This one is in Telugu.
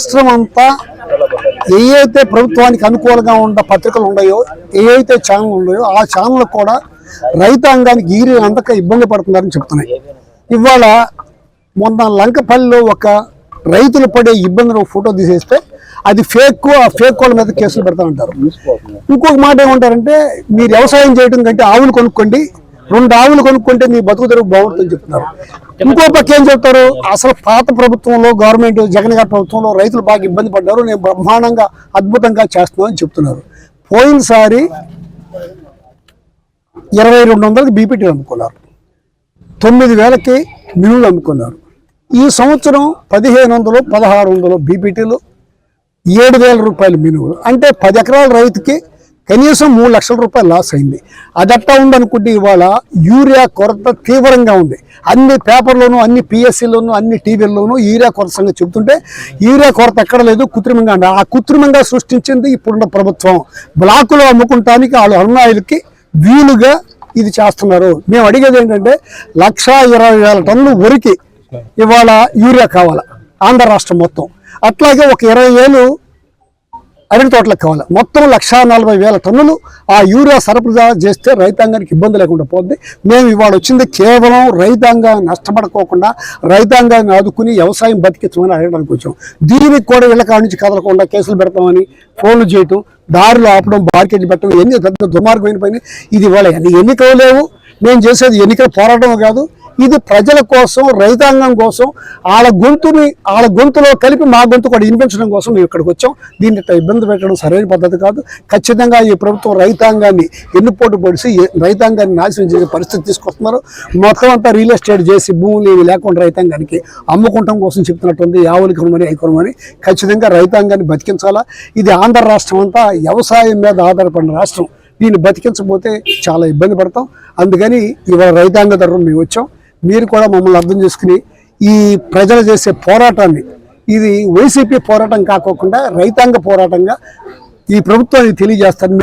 రాష్ట్రం అంతా ఏవైతే ప్రభుత్వానికి అనుకూలంగా ఉన్న పత్రికలు ఉన్నాయో ఏవైతే ఛానల్ ఉన్నాయో ఆ ఛానల్ కూడా రైతాంగానికి ఈరి అంతక ఇబ్బంది పడుతున్నారని చెప్తున్నాయి. ఇవాళ మొన్న లంకపల్లిలో ఒక రైతులు పడే ఇబ్బందులు ఫోటో తీసేస్తే అది ఫేక్ ఆ ఫేక్ వాళ్ళ మీద కేసులు పెడతానంటారు ఇంకొక మాట ఏమంటారంటే మీరు వ్యవసాయం చేయడం కంటే ఆవులు కొనుక్కోండి రెండు ఆవులు కొనుక్కుంటే మీ బతుకు తెరుగు బాగుంటుందని చెప్తున్నారు. ఇంకో పక్క ఏం చెప్తారు? అసలు పాత ప్రభుత్వంలో గవర్నమెంట్ జగన్ గారి ప్రభుత్వంలో రైతులు బాగా ఇబ్బంది పడ్డారు. నేను బ్రహ్మాండంగా అద్భుతంగా చేస్తున్నామని చెప్తున్నారు. పోయినసారి ఇరవై రెండు వందలకి బీపీటీ అమ్ముకున్నారు. తొమ్మిది వేలకి మినువులు అమ్ముకున్నారు. ఈ సంవత్సరం పదిహేను వందలు పదహారు వందలు బీపీటీలు ఏడు వేల రూపాయలు మినువులు. అంటే పది ఎకరాల రైతుకి కనీసం మూడు లక్షల రూపాయలు లాస్ అయింది. అదట్టా ఉందనుకుంటే ఇవాళ యూరియా కొరత తీవ్రంగా ఉంది. అన్ని పేపర్లోనూ అన్ని పిఎస్సీలోనూ అన్ని టీవీల్లోనూ యూరియా కొరత సంగతి చెబుతుంటే యూరియా కొరత ఎక్కడ లేదు కృత్రిమంగా ఆ కృత్రిమంగా సృష్టించింది ఇప్పుడున్న ప్రభుత్వం. బ్లాకులో అమ్ముకుంటానికి వాళ్ళు అరుణాయులకి వీలుగా ఇది చేస్తున్నారు. మేము అడిగేది ఏంటంటే లక్షా ఇరవై వేల టన్నులు వరికి ఇవాళ యూరియా కావాలి? ఆంధ్ర రాష్ట్రం మొత్తం. అట్లాగే ఒక ఇరవై వేలు అరటి తోటలకు కావాలి. మొత్తం లక్షా నలభై వేల టన్నులు ఆ యూరియా సరఫరా చేస్తే రైతాంగానికి ఇబ్బంది లేకుండా పోద్ది. మేము ఇవాళ వచ్చింది కేవలం రైతాంగాన్ని నష్టపడుకోకుండా రైతాంగాన్ని ఆదుకుని వ్యవసాయం బతికించమని అడగడానికి వచ్చాం. దీనికి కూడా ఇళ్ళ కాడ నుంచి కదలకుండా కేసులు పెడతామని ఫోన్లు చేయటం దారిలో ఆపడం బార్కెట్లు పెట్టడం ఎన్ని పెద్ద దుర్మార్గమైన పని. ఇది ఇవాళ ఎన్నికలు లేవు. మేము చేసేది ఎన్నికల పోరాటం కాదు. ఇది ప్రజల కోసం రైతాంగం కోసం వాళ్ళ గొంతుని వాళ్ళ గొంతులో కలిపి మా గొంతు కూడా వినిపించడం కోసం మేము ఇక్కడికి వచ్చాం. దీన్ని ఇబ్బంది పెట్టడం సరైన పద్ధతి కాదు. ఖచ్చితంగా ఈ ప్రభుత్వం రైతాంగాన్ని ఎన్నుపోటు పొడిసి రైతాంగాన్ని నాశనం చేసే పరిస్థితి తీసుకొస్తున్నారు. మొత్తం అంతా రియల్ ఎస్టేట్ చేసి భూములు ఏవి లేకుండా రైతాంగానికి అమ్ముకుంటాం కోసం చెప్తున్నట్టుంది ఆవులు కొనమని అవి ఖచ్చితంగా రైతాంగాన్ని బతికించాలా? ఇది ఆంధ్ర రాష్ట్రం అంతా వ్యవసాయం మీద ఆధారపడిన రాష్ట్రం. దీన్ని బతికించకపోతే చాలా ఇబ్బంది పడతాం. అందుకని ఇవాళ రైతాంగ తరఫున మేము వచ్చాం. మీరు కూడా మమ్మల్ని అర్థం చేసుకుని ఈ ప్రజలు చేసే పోరాటాన్ని ఇది వైసీపీ పోరాటం కాకోకుండా రైతాంగ పోరాటంగా ఈ ప్రభుత్వానికి తెలియజేస్తాను.